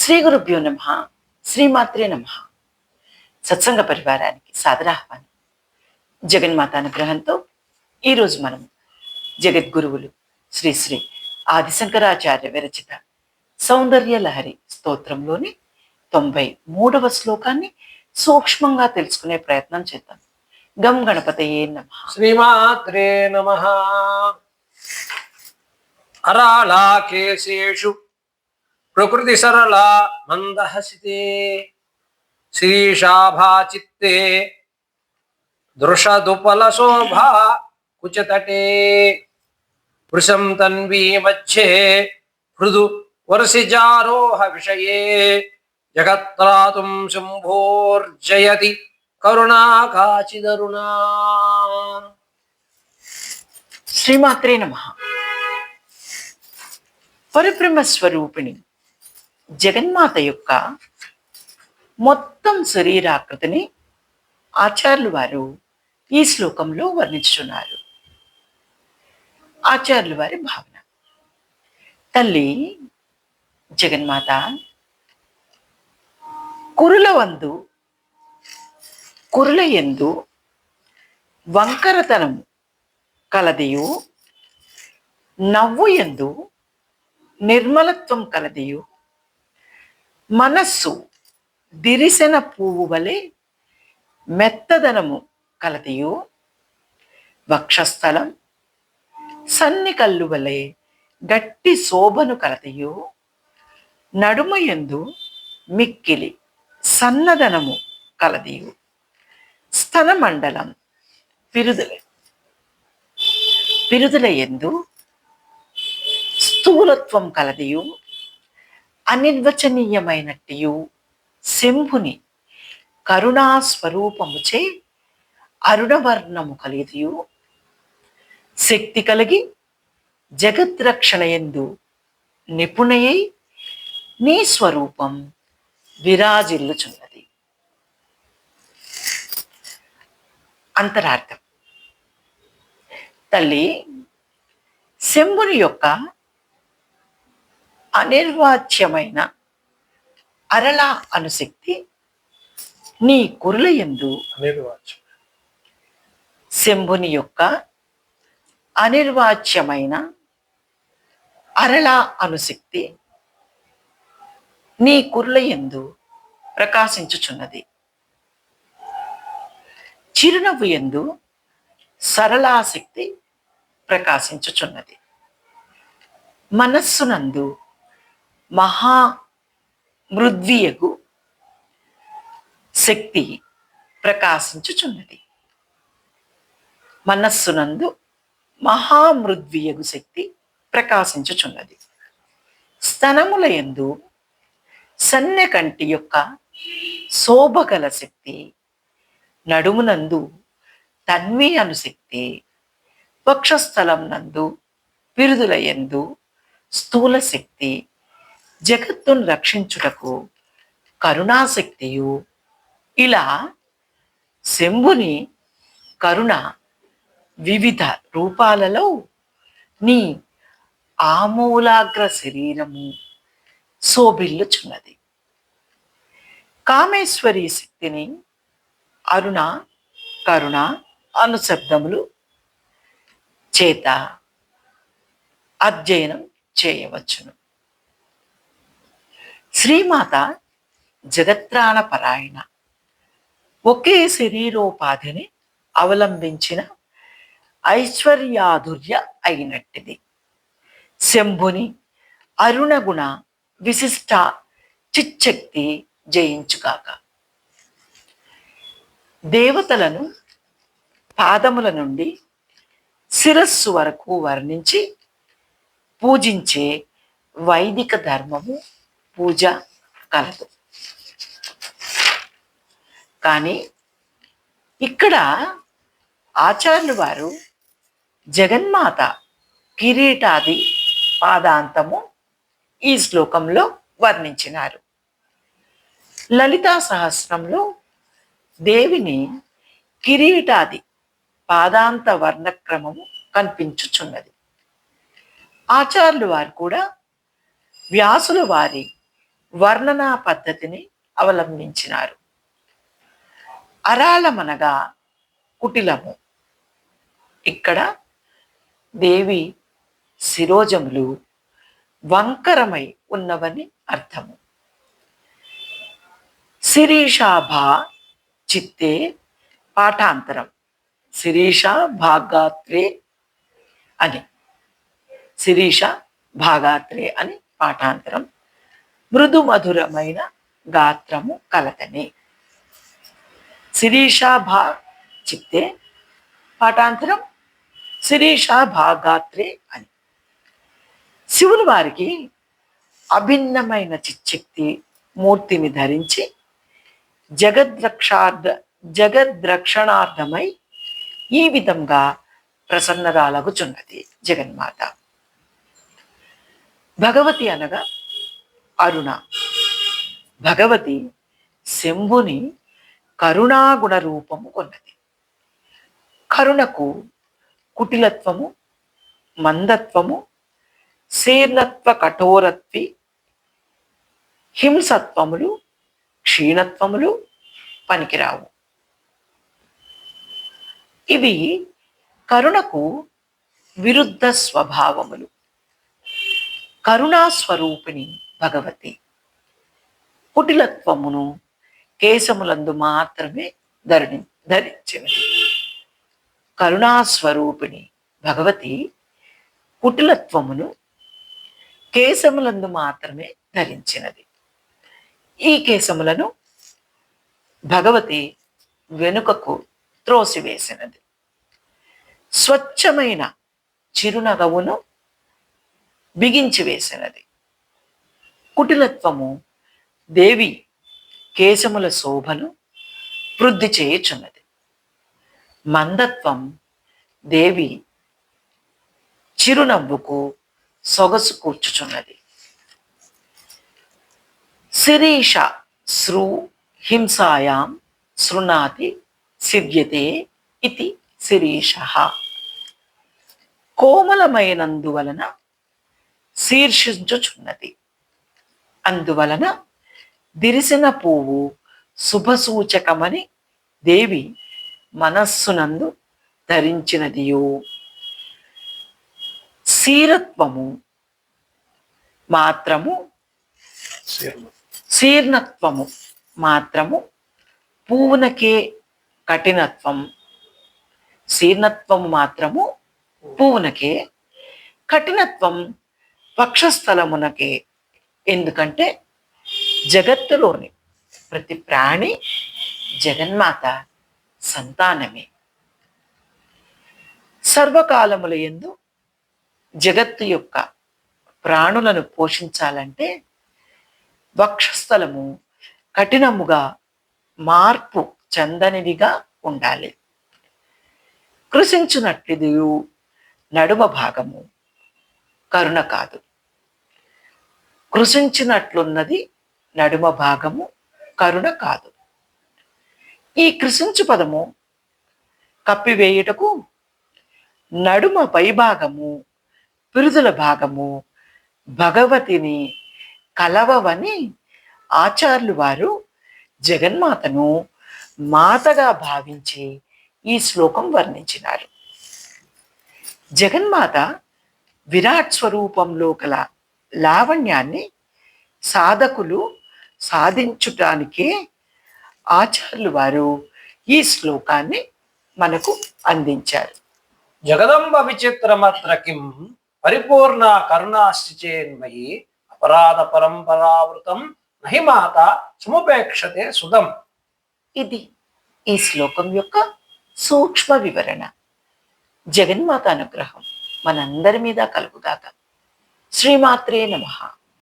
శ్రీ గురుభ్యో నమ శ్రీమాత్రే నమ. సత్సంగ పరివారానికి సాదరాహ్వానం. జగన్మాత అనుగ్రహంతో ఈరోజు మనం జగద్గురువులు శ్రీ శ్రీ ఆదిశంకరాచార్య విరచిత సౌందర్య లహరి స్తోత్రంలోని తొంభై మూడవ శ్లోకాన్ని సూక్ష్మంగా తెలుసుకునే ప్రయత్నం చేద్దాం. గం గణపతయే నమ. శ్రీమాత్రే నమ. అరాళాకేశేషు प्रकृति सरला मंदहसिते श्रीशाभा चित्ते दृषदुपल शोभा कुचतटे वृषम तन्वी मच्छे मृदु वर्षिजारोह विषय जगत्रातुं शुम्भोर्जयति करुणा काचिदरुणा श्रीमात्रे नमः। परब्रह्मस्वरूपिणी జగన్మాత యొక్క మొత్తం శరీరాకృతిని ఆచార్యులు వారు ఈ శ్లోకంలో వర్ణించుతున్నారు ఆచార్యులు వారి భావన. తల్లి జగన్మాత కురుల వందు కురుల ఎందు వంకరతనము కలదియు నవ్వు ఎందు నిర్మలత్వం కలదియు మనస్సు దిరిసెన పువ్వు వలె మెత్తదనము కలదియు వక్షస్థలం సన్ని కళ్ళు వలె గట్టి శోభను కలదియు నడుమ ఎందు మిక్కిలి సన్నదనము కలదియు. స్తనమండలం పిరుదుల. పిరుదుల ఎందు స్థూలత్వం కలదియు. అనిర్వచనీయమైనట్టియు శంభుని కరుణా స్వరూపముచే అరుణవర్ణము కలిదియు శక్తి కలిగి జగద్రక్షణయందు నిపుణయై నీ స్వరూపం విరాజిల్లుచున్నది. అంతరార్థం. తల్లి శంభుని యొక్క అనిర్వాచ్యమైన అరళ అనుశక్తి నీ కురుల ఎందు శంభుని యొక్క అనిర్వాచ్యమైన అరళ అనుశక్తి నీ కురుల ఎందు ప్రకాశించుచున్నది. చిరునవ్వు ఎందు సరళాశక్తి ప్రకాశించుచున్నది. మనస్సునందు మహా మృద్వియగు శక్తి ప్రకాశించుచున్నది. మనస్సునందు మహామృద్వియగు శక్తి ప్రకాశించుచున్నది. స్తనముల యందు సన్నె కంటి యొక్క శోభగల శక్తి నడుమునందు తన్వి అను శక్తి వక్షస్థలం నందు బిరుదుల యందు స్థూల శక్తి జగత్తును రక్షించుటకు కరుణాశక్తియు. ఇలా శంభుని కరుణ వివిధ రూపాలలో నీ ఆమూలాగ్ర శరీరము శోభిల్లుచున్నది. కామేశ్వరి శక్తిని అరుణ కరుణ అనుశబ్దములు చేత అధ్యయనం చేయవచ్చును. శ్రీమాత జగత్రాణ పరాయణ. ఒకే శరీరోపాధిని అవలంబించిన ఐశ్వర్యాధుర్య అయినట్టిది. శంభుని అరుణగుణ విశిష్ట చిచ్చక్తి జయించుగాక. దేవతలను పాదముల నుండి శిరస్సు వరకు వర్ణించి పూజించే వైదిక ధర్మము పూజ కలదు. కానీ ఇక్కడ ఆచార్యులు వారు జగన్మాత కిరీటాది పాదాంతము ఈ శ్లోకంలో వర్ణించినారు. లలితా సహస్రంలో దేవిని కిరీటాది పాదాంత వర్ణక్రమము కనిపించుచున్నది. ఆచార్యులు వారు కూడా వ్యాసుల వారి వర్ణనా పద్ధతిని అవలంబించినారు. అరాళమనగా కుటిలము. ఇక్కడ దేవి శిరోజములు వంకరమై ఉన్నవని అర్థము. శిరీషాభా చిత్తే పాఠాంతరం. శిరీష భాగాత్రే అని. శిరీష భాగాత్రే అని పాఠాంతరం. మృదు మధురమైన గాత్రము కలతని. శిరీష భా చిత్తే పాఠాంతరం శిరీష భాగాత్రే అని. శివుని వారికి అభిన్నమైన చిచ్చక్తి మూర్తిని ధరించి జగద్రక్షార్థ జగద్రక్షణార్థమై ఈ విధంగా ప్రసన్నరాలగుచున్నది జగన్మాత. భగవతి అనగా అరుణ. భగవతి శంభుని కరుణాగుణ రూపము కొన్నది. కరుణకు కుటిలత్వము మందత్వము శీర్ణత్వ కఠోరత్వి హింసత్వములు క్షీణత్వములు పనికిరావు. ఇవి కరుణకు విరుద్ధ స్వభావములు. కరుణాస్వరూపిణి భగవతి. కుటిలత్వమును కేశములందు మాత్రమే ధరణి ధరించినది. కరుణా స్వరూపిణి భగవతి కుటిలత్వమును కేశములందు మాత్రమే ధరించినది. ఈ కేశములను భగవతి వెనుకకు త్రోసివేసినది. స్వచ్ఛమైన చిరునగవును బిగించి వేసినది కుటిలత్వము దేవి కేశముల శోభను వృద్ధి చేయుచున్నది. మందత్వం దేవి చిరునవ్వుకు సొగసు కూర్చుచున్నది. శిరీష శ్రు హింసాయాం శృణాతి సిద్ధ్యతే ఇది శిరీష. కోమలమైనందువలన శీర్షించుచున్నది. అందువలన దిరిసిన పువ్వు శుభసూచకమని దేవి మనస్సునందు ధరించినదియు. శీరత్వము మాత్రము శీర్ణత్వము మాత్రము పువ్వునకే కఠినత్వం. శీర్ణత్వము మాత్రము పువ్వునకే. కఠినత్వం వక్షస్థలమునకే. ఎందుకంటే జగత్తులోని ప్రతి ప్రాణి జగన్మాత సంతానమే. సర్వకాలముల ఎందు జగత్తు యొక్క ప్రాణులను పోషించాలంటే వక్షస్థలము కఠినముగా మార్పు చెందనిదిగా ఉండాలి. కృషించునట్టిది నడుమ భాగము. కరుణ కాదు. కృషించినట్లున్నది నడుమ భాగము కరుణ కాదు. ఈ కృషించు పదము కప్పివేయుటకు నడుమ పైభాగము పిరుదుల భాగము భగవతిని కలవవని ఆచార్యులు వారు జగన్మాతను మాతగా భావించి ఈ శ్లోకం వర్ణించినారు. జగన్మాత విరాట్ స్వరూపంలో కల లావణ్యాన్ని సాధకులు సాధించుటానికే ఆచార్యులు వారు ఈ శ్లోకాన్ని మనకు అందించారు. జగదంబ విచిత్రమత్ర కిం పరిపూర్ణ కరుణాశ్చిచేన్మయి అపరాధ పరంపరావృతం నహి మాత సముపేక్షతే సుధం ఇది ఈ శ్లోకం యొక్క సూక్ష్మ వివరణ. జగన్మాత అనుగ్రహం మనందరి మీద కలుగుగాక. శ్రీమాత్రే నమః